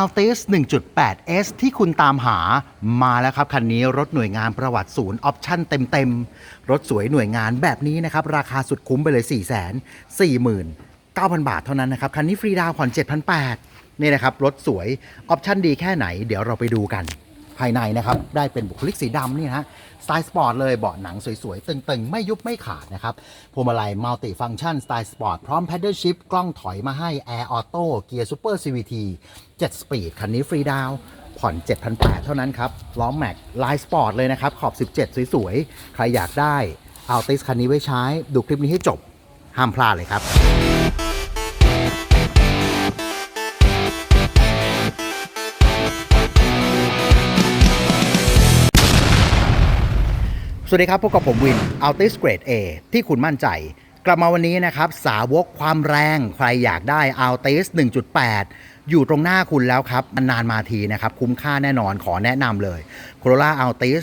Altis 1.8S ที่คุณตามหามาแล้วครับ คันนี้รถหน่วยงานประวัติศูนย์ออปชั่นเต็มๆ รถสวยหน่วยงานแบบนี้นะครับ ราคาสุดคุ้มไปเลย 4 4 9 0 0 0 บาทเท่านั้นนะครับ คันนี้ฟรีดาวผ่อน7,800นี่นะครับ รถสวยออปชั่นดีแค่ไหน เดี๋ยวเราไปดูกัน ภายในนะครับ ได้เป็นบุคลิกสีดำนี่นะสไตล์สปอร์ตเลยเบาะหนังสวยๆ ตึงๆ ไม่ยุบไม่ขาดนะครับพวงมาลัยมัลติฟัง c t ชันสไตล์สปอร์ตพร้อม p พดเดิลชิ f กล้องถอยมาให้ Air Auto เกียร์ Super CVT 7 Speed คันนี้ฟรีดาวผ่อน 7,800 เท่านั้นครับ ล้อแม็กลายสปอร์ตเลยนะครับ ขอบ 17 สวย ๆ ใครอยากได้เอาติสคันนี้ไว้ใช้ ดูคลิปนี้ให้จบ ห้ามพลาดเลยครับ สวัสดีครับพบกับผมวิน Altis Grade A ที่คุณมั่นใจ กลับมาวันนี้นะครับ สาวกความแรงใครอยากได้ Altis 1.8 อยู่ตรงหน้าคุณแล้วครับนานมาทีนะครับ คุ้มค่าแน่นอนขอแนะนำเลย Corolla Altis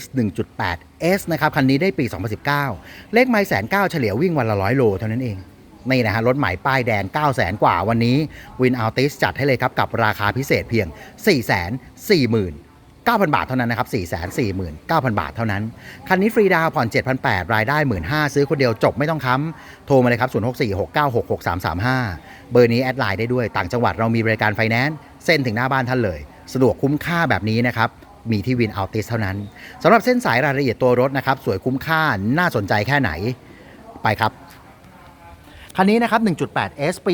1.8 S นะครับ คันนี้ได้ปี 2019 เลขไมล์แสนเก้าเฉลี่ยวิ่งวันละร้อยโลเท่านั้นเองนี่นะฮะรถใหม่ป้ายแดง 9 0 0 0 0 0กว่าวันนี้วินอัลติสจัดให้เลยครับ กับราคาพิเศษเพียง 4 4 0 0 0 0 9,000 บาทเท่านั้นนะครับ 449,000 บาทเท่านั้น คันนี้ฟรีดาวผ่อน 7,800 รายได้ 15,000 ซื้อคนเดียวจบไม่ต้องค้ำ โทรมาเลยครับ 0646966335 เบอร์นี้แอดไลน์ได้ด้วย ต่างจังหวัดเรามีบริการไฟแนนซ์ เส้นถึงหน้าบ้านท่านเลย สะดวกคุ้มค่าแบบนี้นะครับ มีที่วินอัลติสเท่านั้น สำหรับเส้นสายรายละเอียดตัวรถนะครับ สวยคุ้มค่า น่าสนใจแค่ไหน ไปครับ คันนี้นะครับ 1.8S ปี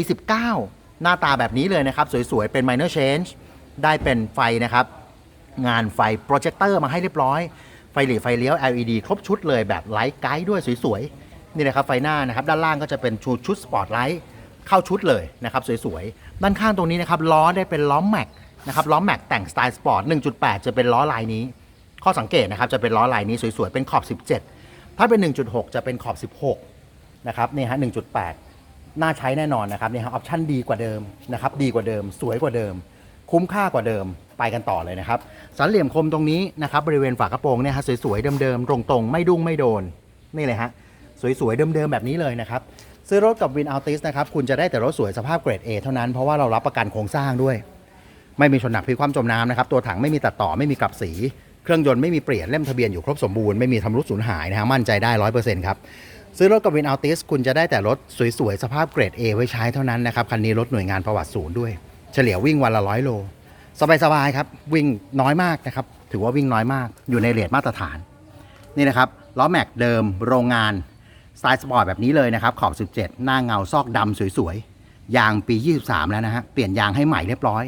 19 หน้าตาแบบนี้เลยนะครับ สวยๆ เป็น minor change ได้เป็นไฟนะครับ งานไฟโปรเจคเตอร์มาให้เรียบร้อย ไฟหลีไฟเลี้ยว LED ครบชุดเลยแบบไลท์ไกด์ด้วยสวยๆ นี่นะครับไฟหน้านะครับ ด้านล่างก็จะเป็นชุดชุดสปอร์ตไลท์เข้าชุดเลยนะครับสวยๆ ด้านข้างตรงนี้นะครับล้อได้เป็นล้อแม็กนะครับล้อแม็กแต่งสไตล์สปอร์ต 1.8 จะเป็นล้อลายนี้ ข้อสังเกตนะครับจะเป็นล้อลายนี้สวยๆ เป็นขอบ 17 ถ้าเป็น 1.6 จะเป็นขอบ 16 นะครับนี่ฮะ 1.8 น่าใช้แน่นอนนะครับนี่ฮะออปชั่นดีกว่าเดิมนะครับดีกว่าเดิม สวยกว่าเดิม คุ้มค่ากว่าเดิม ไปกันต่อเลยนะครับสันเหลี่ยมคมตรงนี้นะครับบริเวณฝากระโปรงเนี่ยฮะสวยๆเดิมๆตรงๆ ไม่ดุ้งไม่โดนนี่เลยฮะสวยๆเดิมๆแบบนี้เลยนะครับซื้อรถกับวินอัลติสนะครับคุณจะได้แต่รถสวยสภาพเกรด A เท่านั้นเพราะว่าเรารับประกันโครงสร้างด้วย ไม่มีชนหนักพลิกคว่ำจมน้ำนะครับตัวถังไม่มีตัดต่อไม่มีกลับสี เครื่องยนต์ไม่มีเปลี่ยนเล่มทะเบียนอยู่ครบสมบูรณ์ไม่มีทำรุดสูญหายนะฮะมั่นใจได้ร้อยเปอร์เซ็นต์ครับซื้อรถกับวินอัลติสคุณจะได้แต่รถสวยๆสภาพเกรด A ไว้ใช้เท่านั้นนะครับคันนี้รถหน่วยงานประวัติศูนย์ด้วย เฉลี่ยวิ่งวันละร้อยโล สบายๆครับวิ่งน้อยมากนะครับ ถือว่าวิ่งน้อยมากอยู่ในเรทมาตรฐาน นี่นะครับล้อแม็กเดิมโรงงานสไตล์สปอร์ตแบบนี้เลยนะครับ ขอบ 17 หน้าเงาซอกดำสวยๆ ยางปี 23 แล้วนะฮะ เปลี่ยนยางให้ใหม่เรียบร้อย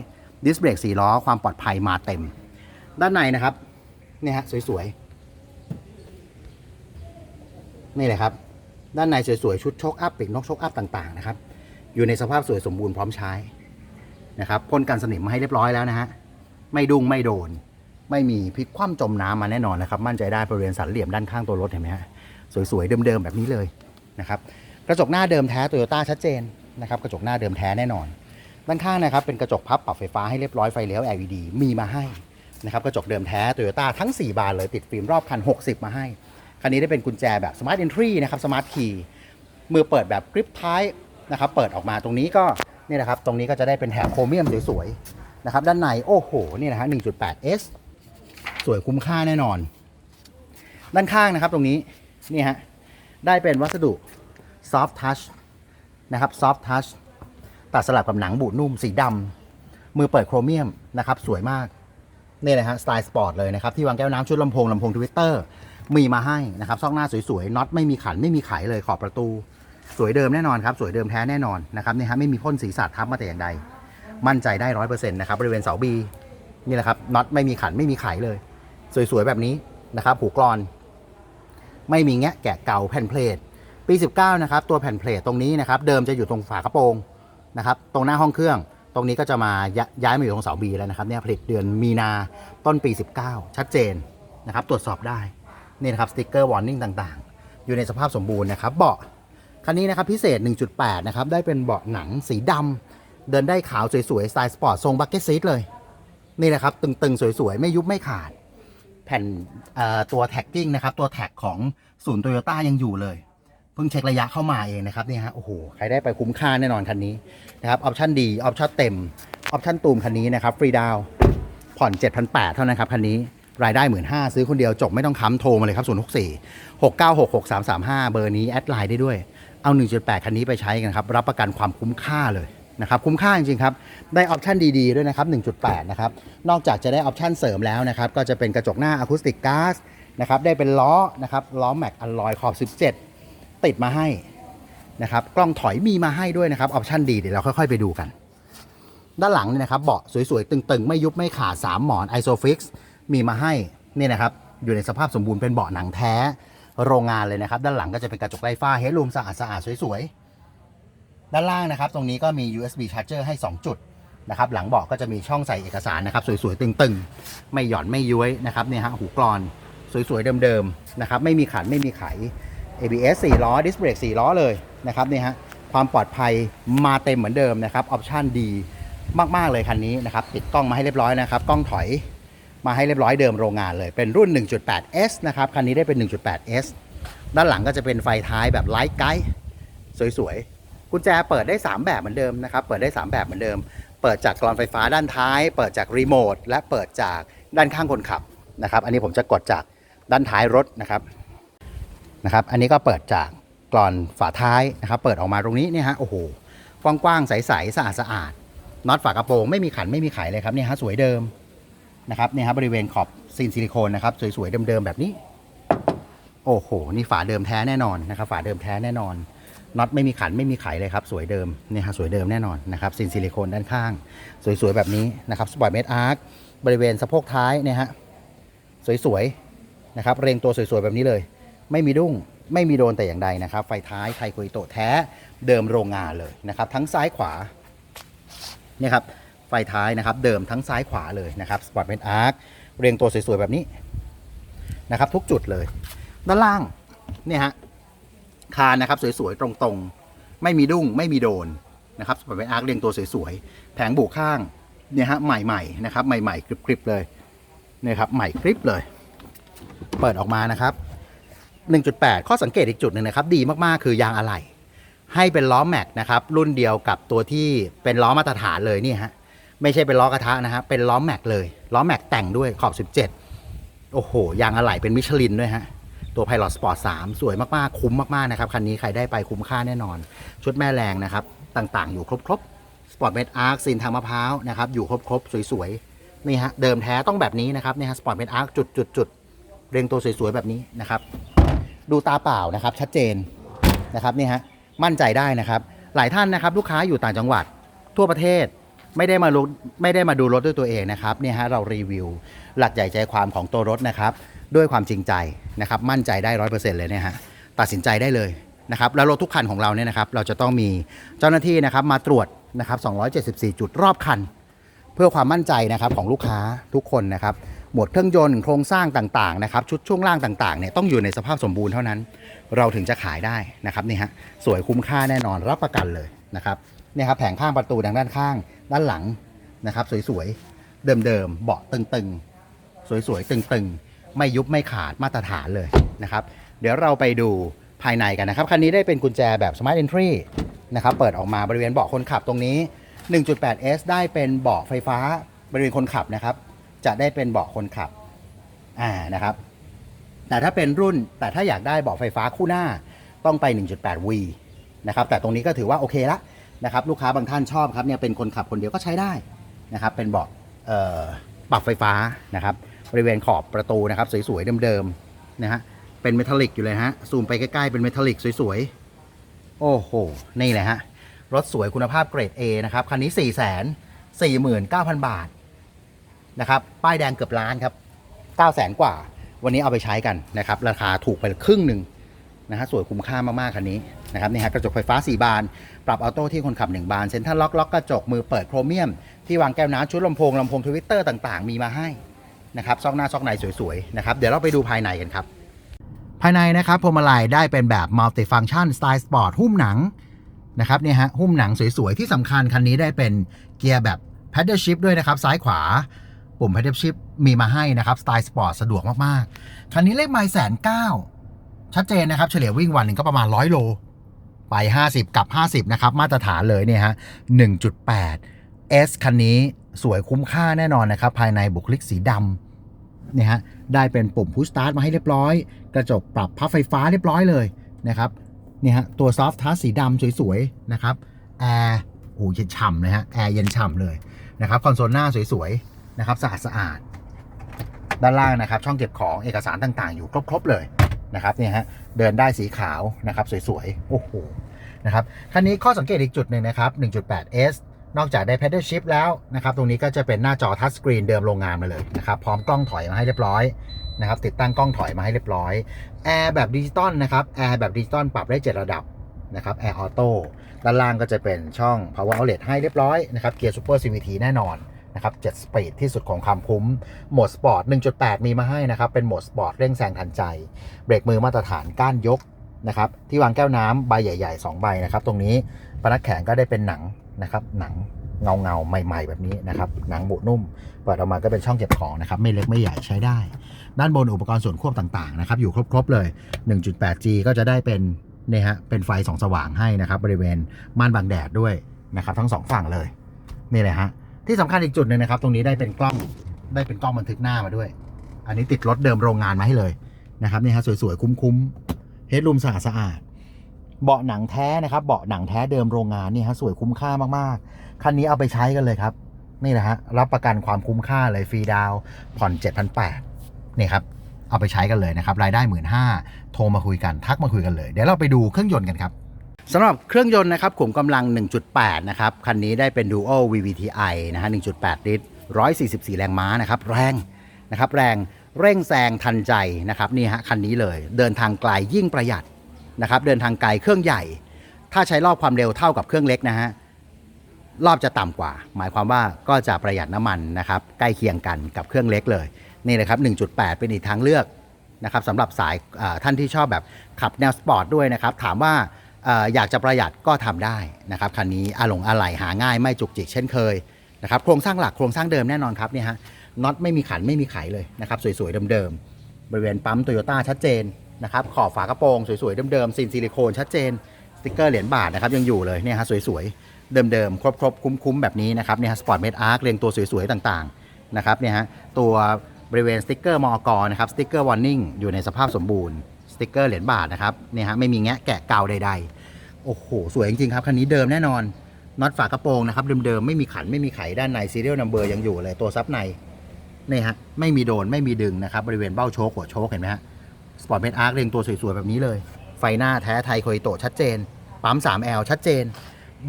ดิสเบรก4ล้อความปลอดภัยมาเต็ม ด้านในนะครับ นี่ฮะ สวยๆ นี่เลยครับ ด้านในสวยๆ ชุดโชคอัพปีกนกโชคอัพต่างๆ นะครับ อยู่ในสภาพสวยสมบูรณ์พร้อมใช้ นะครับพ่นกันสนิมมาให้เรียบร้อยแล้วนะฮะไม่ดุ้งไม่โดน ไม่มีพลิกคว่ำจมน้ำมาแน่นอนนะครับ มั่นใจได้บริเวณสันเหลี่ยมด้านข้างตัวรถเห็นไหมฮะสวยๆเดิมๆแบบนี้เลยนะครับกระจกหน้าเดิมแท้โตโยต้าชัดเจนนะครับกระจกหน้าเดิมแท้แน่นอน ด้านข้างนะครับเป็นกระจกพับปรับไฟฟ้าให้เรียบร้อยไฟเลี้ยว LED มีมาให้นะครับกระจกเดิมแท้โตโยต้าทั้ง 4 บานเลยติดฟิล์มรอบคัน 60 มาให้ คันนี้ได้เป็นกุญแจแบบ Smart Entry นะครับ Smart Key มือเปิดแบบกริปท้ายนะครับเปิดออกมาตรงนี้ก็ นี่นะครับ ตรงนี้ก็จะได้เป็นแถบโครเมียมสวยๆนะครับ ด้านในโอ้โห นี่นะฮะ 1.8S สวยคุ้มค่าแน่นอน ด้านข้างนะครับตรงนี้ นี่ฮะ ได้เป็นวัสดุ soft touch นะครับ soft touch ตัดสลับกับหนังบูดนุ่มสีดำมือเปิดโครเมียมนะครับ สวยมากนี่เลยฮะสไตล์สปอร์ตเลยนะครับ ที่วางแก้วน้ำชุดลำโพงลำโพงทวิตเตอร์มีมาให้นะครับซอกหน้าสวยๆน็อตไม่มีขันไม่มีไขเลยขอบประตู สวยเดิมแน่นอนครับ สวยเดิมแท้แน่นอนนะครับนี่ฮะไม่มีพ่นสีสาดทับมาแต่อย่างใด มั่นใจได้ร้อยเปอร์เซ็นต์นะครับบริเวณเสาบีนี่แหละครับน็อตไม่มีขันไม่มีไขเลย สวยๆแบบนี้นะครับหูกรอน ไม่มีแงะแกะเก่าแผ่นเพลทปี 19 นะครับ ตัวแผ่นเพลทตรงนี้นะครับ เดิมจะอยู่ตรงฝากระโปรงนะครับ ตรงหน้าห้องเครื่อง ตรงนี้ก็จะมาย้ายมาอยู่ตรงเสาบีแล้วนะครับ เนี่ยผลิตเดือนมีนาต้นปี 19 ชัดเจนนะครับ ตรวจสอบได้ นี่นะครับสติ๊กเกอร์วอร์นิ่งต่างๆ อยู่ในสภาพสมบูรณ์นะครับ เบาะ คันนี้นะครับพิเศษ 1.8 นะครับ ได้เป็นเบาะหนังสีดำเดินได้ขาวสวยๆสไตล์สปอร์ตทรงบักเก็ตซีทเลย นี่นะครับ ตึง ๆ สวยๆ ไม่ยุบไม่ขาด แผ่นตัวแท็กกิ้งนะครับ ตัวแท็กของศูนย์โตโยต้ายังอยู่เลย เพิ่งเช็คระยะเข้ามาเองนะครับนี่ฮะโอ้โหใครได้ไปคุ้มค่าแน่นอนคันนี้นะครับออปชั่นดีออปชั่นเต็มออปชั่นตูมคันนี้นะครับฟรีดาวผ่อน 7,800 เท่านั้นครับคันนี้รายได้ 15,000ซื้อคนเดียวจบไม่ต้องค้ำโทรมาเลยครับ 064 696 6335 เบอร์นี้ แอดไลน์ได้ด้วย เอา 1.8 คันนี้ไปใช้กันครับ รับประกันความคุ้มค่าเลยนะครับคุ้มค่าจริงๆครับ ได้ออปชั่นดีๆด้วยนะครับ 1.8 นะครับ นอกจากจะได้ออปชั่นเสริมแล้วนะครับ ก็จะเป็นกระจกหน้าอะคูสติกก๊าซนะครับ ได้เป็นล้อนะครับ ล้อแม็กอลลอยขอบ 17 ติดมาให้นะครับ กล้องถอยมีมาให้ด้วยนะครับ ออปชั่นดีเดี๋ยวเราค่อยๆไปดูกัน ด้านหลังเนี่ยนะครับ เบาะสวยๆ ตึงๆ ไม่ยุบไม่ขาด 3 หมอน Isofix มีมาให้ นี่นะครับ อยู่ในสภาพสมบูรณ์เป็นเบาะหนังแท้ โรงงานเลยนะครับ ด้านหลังก็จะเป็นกระจกไร้ฝ้าเฮดรูมสะอาดๆสวยๆ ด้านล่างนะครับ ตรงนี้ก็มี USB charger ให้ 2 จุดนะครับ หลังเบาะก็จะมีช่องใส่เอกสารนะครับ สวยๆ ตึงๆ ไม่หย่อนไม่ย้วยนะครับเนี่ยฮะหูกรอนสวยๆ เดิมๆนะครับ ไม่มีขันไม่มีไข ABS 4 ล้อดิสเบรก4ล้อเลยนะครับเนี่ยฮะความปลอดภัยมาเต็มเหมือนเดิมนะครับออปชั่นดีมากๆเลยคันนี้นะครับติดกล้องมาให้เรียบร้อยนะครับ กล้องถอย มาให้เรียบร้อยเดิมโรงงานเลย เป็นรุ่น 1.8S นะครับ คันนี้ได้เป็น 1.8S ด้านหลังก็จะเป็นไฟท้ายแบบไลท์ไกด์สวยๆ กุญแจเปิดได้ 3 แบบเหมือนเดิมนะครับ เปิดได้ 3 แบบเหมือนเดิม เปิดจากกรอนไฟฟ้าด้านท้าย เปิดจากรีโมท และเปิดจากด้านข้างคนขับนะครับ อันนี้ผมจะกดจากด้านท้ายรถนะครับ นะครับ อันนี้ก็เปิดจากกรอนฝาท้ายนะครับ เปิดออกมาตรงนี้เนี่ยฮะ โอ้โห กว้างๆ ใสๆ สะอาดๆ น็อตฝากระโปรงไม่มีขันไม่มีไขเลยครับเนี่ยฮะ สวยเดิม นะครับเนี่ยฮะบบริเวณขอบซีนซิลิโคนนะครับสวยๆเดิมๆแบบนี้ โอ้โห นี่ฝาเดิมแท้แน่นอนนะครับฝาเดิมแท้แน่นอนน็อตไม่มีขันไม่มีไขเลยครับ สวยเดิมเนี่ยฮะสวยเดิมแน่นอนนะครับซินซิลิโคนด้านข้าง สวยๆ แบบนี้นะครับสปอร์ตเมดอาร์คบริเวณสะโพกท้ายเนี่ยฮะสวยๆนะครับเรียงตัวสวยๆ แบบนี้เลย ไม่มีดุ้งไม่มีโดนแต่อย่างใดนะครับ ไฟท้ายไทโคอิโตะแท้เดิมโรงงานเลยนะครับ ทั้งซ้ายขวาเนี่ยครับ ไฟท้ายนะครับ เดิมทั้งซ้ายขวาเลยนะครับสปอร์ตเป็นอาร์คเรียงตัวสวยๆแบบนี้นะครับ ทุกจุดเลย ด้านล่างเนี่ยฮะคานนะครับสวยๆตรงๆ ไม่มีดุ้งไม่มีโดนนะครับสปอร์ตเป็นอาร์คเรียงตัวสวยๆแผงบุข้างเนี่ยฮะใหม่ๆนะครับใหม่ๆกริบๆเลยเนี่ยครับใหม่กริบเลย เปิดออกมานะครับ 1.8 ข้อสังเกตอีกจุดหนึ่งนะครับ ดีมากๆคือยางอะไหล่ให้เป็นล้อแม็กนะครับ รุ่นเดียวกับตัวที่เป็นล้อมาตรฐานเลยนี่ฮะ ไม่ใช่เป็นล้อกระทะนะฮะเป็นล้อแม็กเลยล้อแม็กแต่งด้วยขอบ 17 โอ้โห ยางอะไหล่เป็นมิชลินด้วยฮะ ตัว Pilot Sport 3 สวยมาก ๆ คุ้มมาก ๆ นะครับ คันนี้ใครได้ไปคุ้มค่าแน่นอน ชุดแม่แรงนะครับ ต่าง ๆ อยู่ครบ ๆ Sport Med Arc ซีนทางมะพร้าวนะครับ อยู่ครบ ๆ สวย ๆ นี่ฮะ เดิมแท้ต้องแบบนี้นะครับนี่ฮะ Sport Med Arc จุดๆๆเรียงตัวสวย ๆ แบบนี้นะครับ ดูตาเปล่านะครับ ชัดเจนนะครับนี่ฮะ มั่นใจได้นะครับ หลายท่านนะครับ ลูกค้าอยู่ต่างจังหวัดทั่วประเทศ ไม่ได้มาลุไม่ได้มาดูรถด้วยตัวเองนะครับเนี่ยฮะเรารีวิวหลักใหญ่ใจความของตัวรถนะครับ ด้วยความจริงใจนะครับมั่นใจได้ร้อยเปอร์เซ็นต์เลยเนี่ยฮะตัดสินใจได้เลยนะครับแล้วรถทุกคันของเราเนี่ยนะครับเราจะต้องมีเจ้าหน้าที่นะครับมาตรวจนะครับ274 จุดรอบคัน เพื่อความมั่นใจนะครับของลูกค้าทุกคนนะครับหมวดเครื่องยนต์โครงสร้างต่างๆนะครับชุดช่วงล่างต่างๆเนี่ยต้องอยู่ในสภาพสมบูรณ์เท่านั้น เราถึงจะขายได้นะครับนี่ฮะสวยคุ้มค่าแน่นอนรับประกันเลยนะครับเนี่ยครับแผงข้างประตูดังด้านข้าง ด้านหลังนะครับ สวยๆ เดิมๆ เบาะตึงๆ สวยๆ ตึงๆ ไม่ยุบไม่ขาดมาตรฐานเลยนะครับ เดี๋ยวเราไปดูภายในกันนะครับ คันนี้ได้เป็นกุญแจแบบ Smart Entry นะครับ เปิดออกมาบริเวณเบาะคนขับตรงนี้ 1.8S ได้เป็นเบาะไฟฟ้าบริเวณคนขับนะครับ จะได้เป็นเบาะคนขับ อ่า นะครับ แต่ถ้าเป็นรุ่น แต่ถ้าอยากได้เบาะไฟฟ้าคู่หน้า ต้องไป 1.8V นะครับ แต่ตรงนี้ก็ถือว่าโอเคละ นะครับลูกค้าบางท่านชอบครับเนี่ยเป็นคนขับคนเดียวก็ใช้ได้นะครับเป็นเบาะปรับไฟฟ้านะครับบริเวณขอบประตูนะครับสวยๆเดิมๆนะฮะเป็นเมทัลลิกอยู่เลยฮะซูมไปใกล้ๆเป็นเมทัลลิกสวยๆโอ้โหนี่แหละฮะรถสวยคุณภาพเกรด A นะครับคันนี้4 4 9 0 0 0 บาทนะครับป้ายแดงเกือบล้านครับ9 0 0 0 0 0 กว่า วันนี้เอาไปใช้กันนะครับราคาถูกไปครึ่งหนึ่ง นะฮะสวยคุ้มค่ามากๆคันนี้นะครับนี่ฮะกระจกไฟฟ้า 4 บาน ปรับออโต้ที่คนขับ 1 บานเซ็นทรัลล็อกล็อกกระจกมือเปิดโครเมียม ที่วางแก้วน้ำชุดลำโพงลำโพงทวิตเตอร์ต่างๆ มีมาให้นะครับซอกหน้าซอกในสวยๆนะครับเดี๋ยวเราไปดูภายในกันครับ ภายในนะครับพวงมาลัยได้เป็นแบบ multi function สไตล์สปอร์ตหุ้มหนังนะครับเนี่ยฮะหุ้มหนังสวยๆที่สำคัญคันนี้ได้เป็นเกียร์แบบ paddle shift ด้วยนะครับซ้ายขวาปุ่ม paddle shift มีมาให้นะครับสไตล์สปอร์ตสะดวกมากๆคันนี้เลขไมล์แสนเก้า ชัดเจนนะครับ เฉลี่ยวิ่งวันหนึ่งก็ประมาณ100โล ไป 50 กับ 50 นะครับ มาตรฐานเลยเนี่ยฮะ 1.8 S คันนี้สวยคุ้มค่าแน่นอนนะครับ ภายในบุคลิกสีดำเนี่ยฮะ ได้เป็นปุ่มพุชสตาร์ทมาให้เรียบร้อย กระจกปรับพับไฟฟ้าเรียบร้อยเลยนะครับเนี่ยฮะ ตัวซอฟท์ทัชสีดำสวยๆ นะครับ แอร์โอ้เย็นฉ่ำเลยฮะ แอร์เย็นฉ่ำเลยนะครับคอนโซลหน้าสวยๆ นะครับสะอาดสะอาดๆด้านล่างนะครับ ช่องเก็บของเอกสารต่างๆ อยู่ครบ ๆ เลย นะครับเนี่ยฮะเดินได้สีขาวนะครับสวยๆ โอ้โหนะครับคันนี้ข้อสังเกตอีกจุดหนึ่งนะครับ 1.8S นอกจากได้ pedal shift แล้วนะครับ ตรงนี้ก็จะเป็นหน้าจอทัชสกรีนเดิมโรงงานมาเลยนะครับ พร้อมกล้องถอยมาให้เรียบร้อยนะครับ ติดตั้งกล้องถอยมาให้เรียบร้อยแอร์แบบดิจิตอลนะครับแอร์แบบดิจิตอลปรับได้ 7 ระดับนะครับแอร์ออโต้ด้านล่างก็จะเป็นช่อง power outlet ให้เรียบร้อยนะครับเกียร์ super CVT แน่นอน นะครับ7สปีดที่สุดของความคุ้ม โหมดสปอร์ต 1.8 มีมาให้นะครับ เป็นโหมดสปอร์ตเร่งแซงทันใจ เบรกมือมาตรฐานก้านยกนะครับ ที่วางแก้วน้ำใบใหญ่ๆ 2 ใบนะครับ ตรงนี้ปนักแข็งก็ได้เป็นหนังนะครับ หนังเงาเงาใหม่ ๆ แบบนี้นะครับ หนังบุนุ่ม เปิดออกมาก็เป็นช่องเก็บของนะครับ ไม่เล็กไม่ใหญ่ใช้ได้ ด้านบนอุปกรณ์ส่วนควบต่างๆนะครับ อยู่ครบๆเลย 1.8G ก็จะได้เป็นเนี่ยฮะ เป็นไฟสองสว่างให้นะครับ บริเวณม่านบังแดดด้วยนะครับ ทั้งสองฝั่งเลย นี่เลยฮะ ที่สำคัญอีกจุดหนึ่งนะครับ ตรงนี้ได้เป็นกล้องได้เป็นกล้องบันทึกหน้ามาด้วย อันนี้ติดรถเดิมโรงงานมาให้เลยนะครับนี่ฮะสวยๆ คุ้มๆเฮดรูมสะอาดสะอาดเบาะหนังแท้นะครับ เบาะหนังแท้เดิมโรงงานนี่ฮะสวยคุ้มค่ามากๆคันนี้เอาไปใช้กันเลยครับ นี่แหละฮะรับประกันความคุ้มค่าเลยฟรีดาวผ่อน7,800นี่ครับเอาไปใช้กันเลยนะครับรายได้หมื่นห้าโทรมาคุยกันทักมาคุยกันเลย เดี๋ยวเราไปดูเครื่องยนต์กันครับ สำหรับเครื่องยนต์นะครับขุมกำลัง 1.8 นะครับ คันนี้ได้เป็น Dual VVTi นะฮะ 1.8 ลิตร 144 แรงม้านะครับ แรงนะครับแรงเร่งแซงทันใจนะครับนี่ฮะคันนี้เลย เดินทางไกลยิ่งประหยัดนะครับเดินทางไกลเครื่องใหญ่ ถ้าใช้รอบความเร็วเท่ากับเครื่องเล็กนะฮะรอบจะต่ำกว่า หมายความว่าก็จะประหยัดน้ำมันนะครับใกล้เคียงกันกับเครื่องเล็กเลยนี่เลยครับ 1.8 เป็นอีกทางเลือกนะครับสำหรับสายท่านที่ชอบแบบขับแนวสปอร์ตด้วยนะครับถามว่า อยากจะประหยัดก็ทำได้นะครับคันนี้อาหลงอะไหล่หาง่ายไม่จุกจิกเช่นเคยนะครับโครงสร้างหลักโครงสร้างเดิมแน่นอนครับเนี่ยฮะน็อตไม่มีขันไม่มีไขเลยนะครับสวยๆเดิมๆบริเวณปั๊มโตโยต้าชัดเจนนะครับขอบฝากระโปรงสวยๆเดิมๆซีนซิลิโคนชัดเจนสติกเกอร์เหรียญบาทนะครับยังอยู่เลยเนี่ยฮะสวยๆเดิมๆครบๆคุ้มๆแบบนี้นะครับเนี่ยฮะสปอร์ตเมดอาร์คเรียงตัวสวยๆต่างๆนะครับเนี่ยฮะตัวบริเวณสติ๊กเกอร์มอกนะครับสติ๊กเกอร์วอร์นิ่งอยู่ในสภาพสมบูรณ์ ติกเกอร์เหรียญบาทนะครับเนี่ยฮะไม่มีแงะแกะเกาใด ๆ โอ้โห สวยจริงๆครับคันนี้เดิมแน่นอนน็อตฝากระโปรงนะครับเดิมๆไม่มีขันไม่มีไขด้านในซีเรียลนัมเบอร์ยังอยู่เลยตัวซับในนี่ฮะไม่มีโดนไม่มีดึงนะครับบริเวณเบ้าโชคหัวโชคเห็นไหมฮะสปอร์ตเมดอาร์คเรียงตัวสวยๆแบบนี้เลย ไฟหน้าแท้ไทยโคยโตชัดเจน ปั๊ม 3L ชัดเจน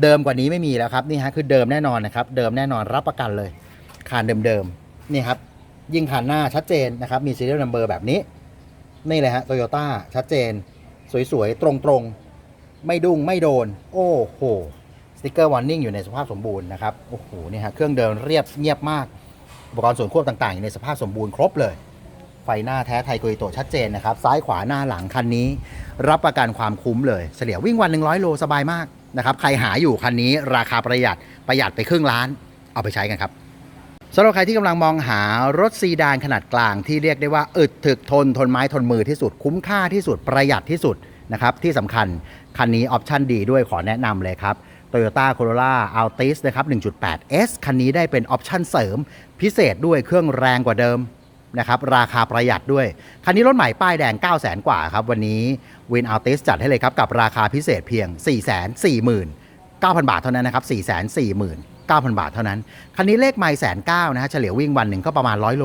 เดิมกว่านี้ไม่มีแล้วครับนี่ฮะคือเดิมแน่นอนนะครับเดิมแน่นอนรับประกันเลยคานเดิมๆนี่ครับยิ่งคานหน้าชัดเจนนะครับมี serial number แบบนี้ นี่เลยฮะโตโยต้าชัดเจน สวยๆ ตรงๆ ไม่ดุ้งไม่โดน โอ้โหสติกเกอร์วอร์นิ่งอยู่ในสภาพสมบูรณ์นะครับโอ้โหเนี่ยฮะเครื่องเดินเรียบเงียบมากอุปกรณ์ส่วนควบต่างๆ อยู่ในสภาพสมบูรณ์ครบเลย ไฟหน้าแท้ไทยโกยโตชัดเจนนะครับ ซ้ายขวาหน้าหลังคันนี้ รับประกันความคุ้มเลยเฉลี่ยวิ่งวัน 100 โลสบายมากนะครับ ใครหาอยู่คันนี้ราคาประหยัดประหยัดไปครึ่งล้านเอาไปใช้กันครับ สำหรับใครที่กำลังมองหารถซีดานขนาดกลางที่เรียกได้ว่าอึดถึกทนทนไม้ทนมือที่สุด คุ้มค่าที่สุดประหยัดที่สุดนะครับที่สำคัญ คันนี้ออปชั่นดีด้วยขอแนะนำเลยครับ Toyota Corolla Altis นะครับ 1.8S คันนี้ได้เป็นออปชั่นเสริม พิเศษด้วยเครื่องแรงกว่าเดิมนะครับราคาประหยัดด้วย คันนี้รถใหม่ป้ายแดง 9 0 0 0 0 0 กว่าครับ วันนี้วินอัลติสจัดให้เลยครับ กับราคาพิเศษเพียง 4 4 9 0 0 0 บาทเท่านั้นนะครับ 4 4 9 0 0 0 บาทเท่านั้น คันนี้เลขไม่แสนเก้านะฮะเฉลี่ยวิ่งวันหนึ่งก็ประมาณ 100 โล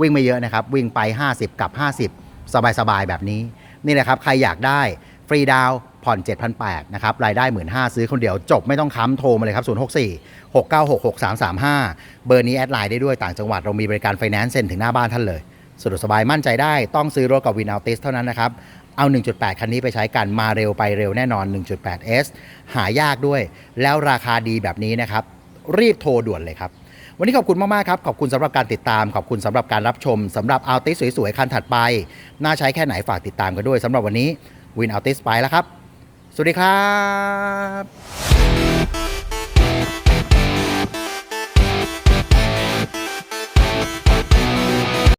วิ่งไม่เยอะนะครับ วิ่งไป 50 กับ 50 สบายๆ แบบนี้ นี่แหละครับ ใครอยากได้ฟรีดาวผ่อน 7,800นะครับ รายได้ 15,000ซื้อคนเดียวจบไม่ต้องค้ำโทรมาเลยครับ 064 696 6335 เบอร์นี้แอดไลน์ได้ด้วยต่างจังหวัดเรามีบริการไฟแนนซ์เซ็นถึงหน้าบ้านท่านเลยสะดวกสบายมั่นใจได้ต้องซื้อรถกับวินอัลติสเท่านั้นนะครับเอา 1.8 คันนี้ไปใช้กันมาเร็วไปเร็วแน่นอน 1.8S หายากด้วย แล้วราคาดีแบบนี้นะครับ รีบโทรด่วนเลยครับ วันนี้ขอบคุณมาก ๆ ครับ ขอบคุณสำหรับการติดตาม ขอบคุณสำหรับการรับชมสำหรับอาติสสวยๆคันถัดไป น่าใช้แค่ไหนฝากติดตามกันด้วยสำหรับวันนี้วินอาติสไปแล้วครับ สวัสดีครับ